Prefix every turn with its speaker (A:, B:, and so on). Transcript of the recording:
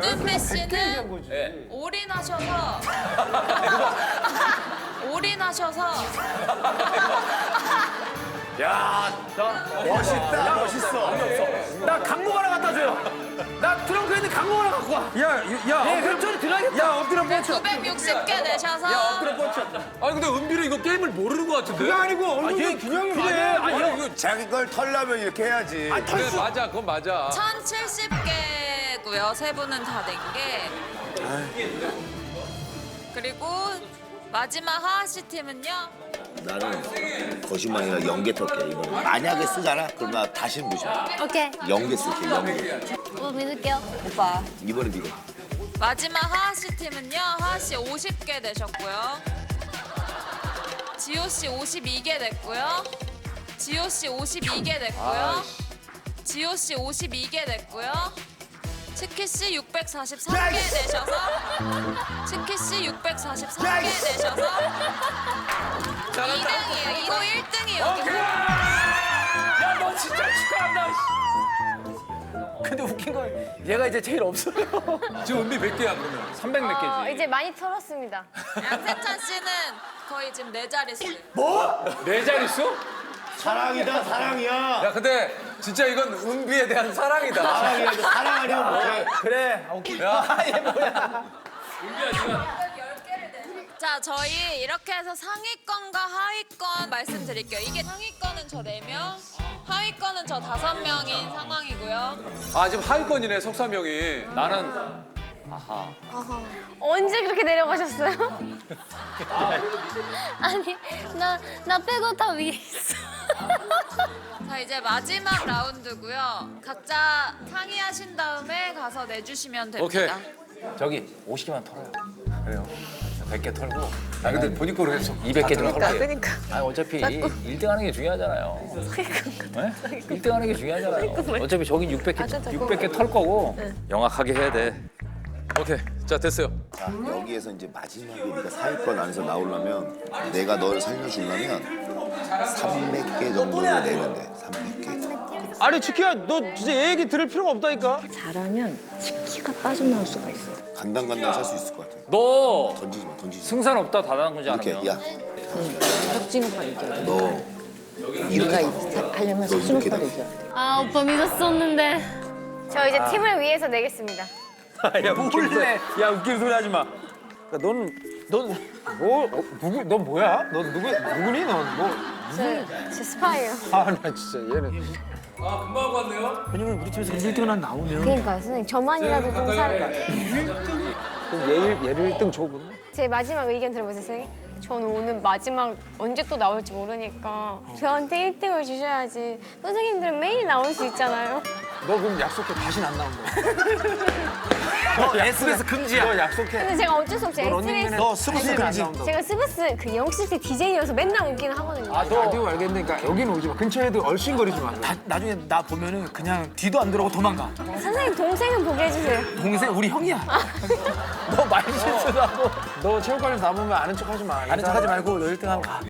A: 전은미 씨는
B: 네.
A: 올인하셔서 올인하셔서
B: 야,
C: 멋있다. 멋있어.
B: 나 강목 하나 갖다 줘요. 나 트렁크에 있는 강목 하나 갖고 와.
D: 야, 야,
B: 네, 현철이 들어야겠다.
D: 야, 엎드려 뻗쳐.
A: 960개 내셔서
B: 아니 근데 은비는 이거 게임을 모르는 것 같은데.
D: 그게 아니고 얼굴 균형이
B: 그래.
D: 맞아야
B: 아니 형 이거
C: 자기 걸 털려면 이렇게 해야지.
B: 그래 맞아. 그건 맞아.
A: 1070개 고요. 세 분은 다낸 게. 그리고 마지막 하하 씨 팀은요.
C: 나는 거짓말이라 연계 털게 이번에. 만약에 쓰잖아? 그럼 나 보지 마.
E: 오케이.
C: 연계 쓸게 연계.
E: 뭐 믿을게요.
A: 오빠.
C: 이번에 네가.
A: 마지막 하하 씨 팀은요. 하하 씨 50개 내셨고요. 지호 씨 52개 냈고요. 지호 씨 52개 냈고요. 지호 씨 52개 냈고요. 치키 씨 643개 내셔서 치키 씨 643개 내셔서 2등이에요. 이거 1등이에요.
B: 야너 진짜 축하한다. 근데 웃긴 건 얘가 이제 제일 없어요. 지금 은비 몇 개야 그러면? 300몇 개지.
E: 어, 이제 많이 털었습니다.
A: 양세찬 씨는 거의 지금 네 자릿수.
B: 네 자릿수?
C: 사랑이다 사랑이야.
B: 야 근데 진짜 이건 은비에 대한 사랑이다.
C: 사랑이야 사랑.
D: 그래. 오케이.
B: 야, 얘 뭐야?
A: 자, 저희 이렇게 해서 상위권과 하위권 말씀드릴게요. 이게 상위권은 저 4명, 하위권은 저 5명인 상황이고요.
B: 아 지금 하위권이네 석삼 형이. 나는
E: 언제 그렇게 내려가셨어요? 아니, 나, 나 빼고 다 위에 있어.
A: 자, 이제 마지막 라운드고요. 각자 상의하신 다음에 가서 내주시면 됩니다.
B: 오케이.
F: 저기 50개만 털어요. 그래요. 100개 털고.
B: 아 근데 보니까 그랬어.
F: 200개 좀
E: 그러니까,
F: 털게.
E: 그러니까.
F: 아 어차피 1등 하는 게 중요하잖아요. 네? 1등 하는 게 중요하잖아요. 어차피 저긴 600개,
E: 아, 진짜
F: 600개 털 거고 영악하게 해야 돼.
B: 오케이. 자 됐어요.
C: 자 여기에서 이제 마지막에 네가 사회권 안에서 나오려면 내가 너를 살려주려면 300개 정도를 내면 돼. 300개.
D: 아니, 치키야, 너 진짜 얘 얘기 들을 필요가 없다니까.
G: 잘하면 치키가 빠져나올 수가 있어.
C: 간당간당 살 수 있을 것 같아.
F: 너
C: 던지지 마 던지지 마.
F: 승산 없다 다단군지
C: 이렇게
F: 않으면.
C: 야
G: 혁진 오빠 이겨야 돼.
C: 너
G: 네가
C: 이렇게
G: 이- 하려면
C: 너 이렇게
G: 오빠를
C: 나.
G: 이겨야 돼.
E: 아, 오빠 믿었었는데. 저 이제 팀을 위해서 내겠습니다.
D: 야, 웃기는 소리. 야, 웃기는 소리 하지 마. 그러니까 너는, 넌, 뭐, 어, 누구, 넌 뭐야? 너 누구, 누구니? 넌 뭐.
E: 저, 저 스파이요.
D: 아, 나 진짜 얘는.
B: 아 금방 왔네요.
D: 왜냐면 우리 팀에서 1등만 나오면
E: 그러니까 선생님 저만이라도 좀 살.
D: 그럼 얘를, 얘를 1등 줘, 그럼.
E: 제 마지막 의견 들어보세요, 선생님. 저는 오늘 마지막 언제 또 나올지 모르니까 저한테 1등을 주셔야지. 선생님들은 매일 나올 수 있잖아요.
D: 너 그럼 약속해. 다시는 안 나온다. 너 SBS 금지야. 너 약속해.
E: 근데 제가 어쩔 수 없이 SBS
D: 너 스브스 금지.
E: 제가 스브스 그 영시스 DJ여서 맨날 오기는 하거든요.
D: 아, 라디오 알겠으니까 여기는 오지 마. 근처에도 얼씬거리지 마. 나, 나중에 나 보면은 그냥 뒤도 안 들어오고 도망가.
E: 선생님 동생은 보게 해주세요.
D: 동생 우리 형이야. 너 말 실수도 하고. 너 체육관에서 나보면 아는 척 하지 마. 아는 척 하지 말고 너 1등 하고 가.